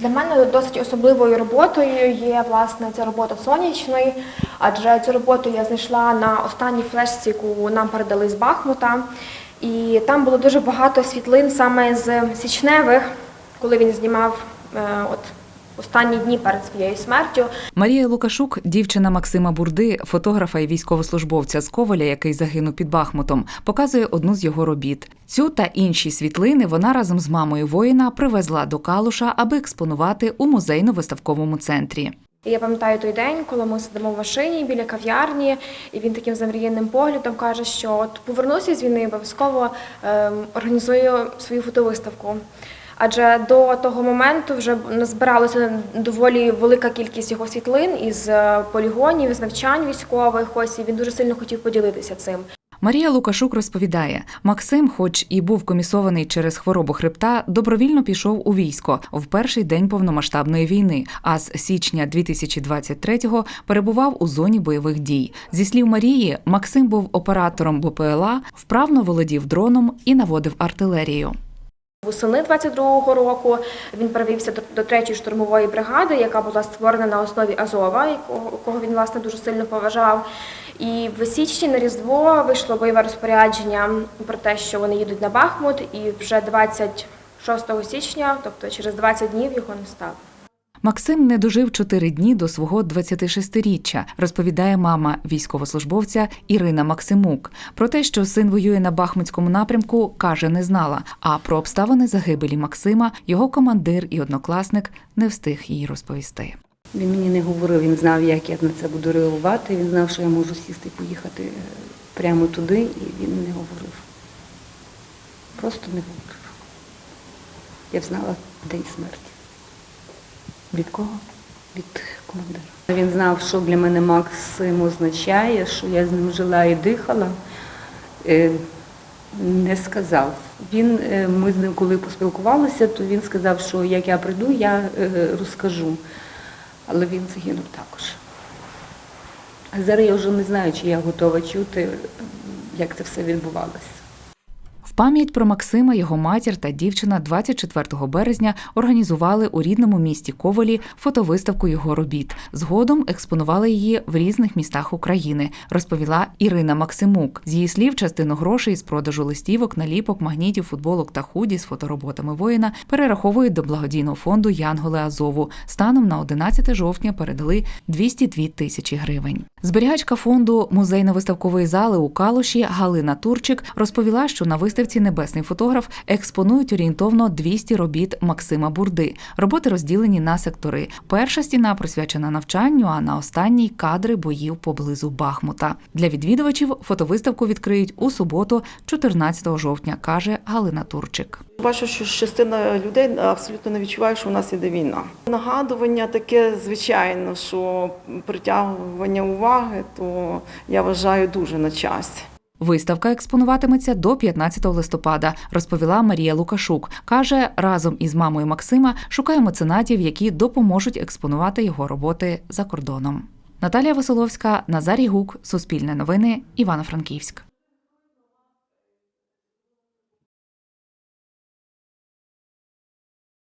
Для мене досить особливою роботою є власне ця робота сонячної, адже цю роботу я знайшла на останній флешці, яку нам передали з Бахмута. І там було дуже багато світлин саме з січневих, коли він знімав е, от останні дні перед своєю смертю. Марія Лукашук, дівчина Максима Бурди, фотографа і військовослужбовця з Коваля, який загинув під Бахмутом, показує одну з його робіт. Цю та інші світлини вона разом з мамою воїна привезла до Калуша, аби експонувати у музейно-виставковому центрі. Я пам'ятаю той день, коли ми сидимо в машині біля кав'ярні, і він таким замріяним поглядом каже, що от повернуся з війни, обов'язково ем, організую свою фотовиставку. Адже до того моменту вже назбиралося доволі велика кількість його світлин із е, полігонів, з навчань військових. Ось і він дуже сильно хотів поділитися цим. Марія Лукашук розповідає: Максим, хоч і був комісований через хворобу хребта, добровільно пішов у військо в перший день повномасштабної війни. А з січня 2023-го перебував у зоні бойових дій. Зі слів Марії, Максим був оператором БПЛА, вправно володів дроном і наводив артилерію. Восени 22-го року він перевівся до, третьої 3-ї штурмової бригади, яка була створена на основі Азова, якого він власне дуже сильно поважав. І в січні на Різдво вийшло бойове розпорядження про те, що вони їдуть на Бахмут, і вже 26 січня, тобто через 20 днів, його не стало. Максим не дожив чотири дні до свого 26-річчя, розповідає мама військовослужбовця Ірина Максимук. Про те, що син воює на Бахмутському напрямку, каже, не знала. А про обставини загибелі Максима його командир і однокласник не встиг їй розповісти. Він мені не говорив, він знав, як я на це буду реагувати. Він знав, що я можу сісти і поїхати е, прямо туди, і він не говорив. Просто не говорив. Я знала день смерті. Від кого? від командира. Він знав, що для мене Максим означає, що я з ним жила і дихала. Е, Не сказав. Він, е, ми з ним коли поспілкувалися, то він сказав, що як я прийду, я е, розкажу. Але він загинув також. Зараз я вже не знаю, чи я готова чути, як це все відбувалося. Пам'ять про Максима його матір та дівчина 24 березня організували у рідному місті Ковалі фотовиставку його робіт. Згодом експонували її в різних містах України, розповіла Ірина Максимук. З її слів, частину грошей з продажу листівок, наліпок, магнітів, футболок та худі з фотороботами воїна перераховують до благодійного фонду Янголи Азову. Станом на 11 жовтня передали 202 тисячі гривень. Зберігачка фонду музейно-виставкової зали у Калуші Галина Турчик розповіла, що на виставці Небесний фотограф експонують орієнтовно 200 робіт Максима Бурди. Роботи розділені на сектори. Перша стіна присвячена навчанню, а на останній кадри боїв поблизу Бахмута. Для відвідувачів фотовиставку відкриють у суботу, 14 жовтня, каже Галина Турчик. Бачу, що частина людей абсолютно не відчуває, що у нас іде війна. Нагадування таке, звичайно, що притягування уваги, то я вважаю дуже на часі. Виставка експонуватиметься до 15 листопада, розповіла Марія Лукашук. Каже, разом із мамою Максима шукає меценатів, які допоможуть експонувати його роботи за кордоном. Наталія Веселовська, Назарій Гук, Суспільне новини, Івано-Франківськ.